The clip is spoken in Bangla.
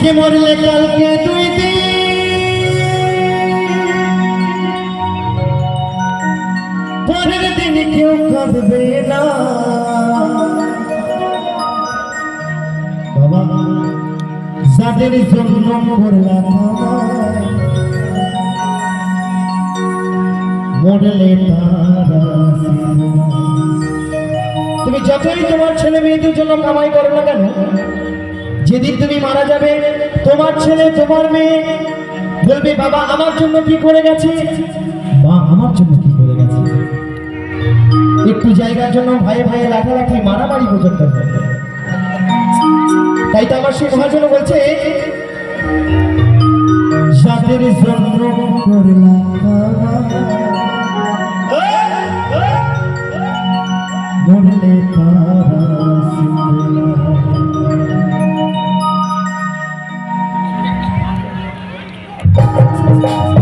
আজকে মরলে কালকে দিন পরের দিন কেউ কাঁদবে না বাবা, যাদের জন্য করলাম মরলে তারা। তুমি যতই তোমার ছেলে মেয়েদের জন্য কামাই করো না কেন যেদিন তুমি মারা যাবে, তোমার ছেলে, তোমার মেয়ে বলবে, বাবা, আমার জন্য কি করে গেছে? মা, আমার জন্য কি করে গেছে? একটু জায়গার জন্য ভাই ভাই লাঠালাঠি, মারামারি পর্যন্ত। তাই তো আমার সেই মহাজন বলছে যাদের জন্য করলাম তারা আসবে না।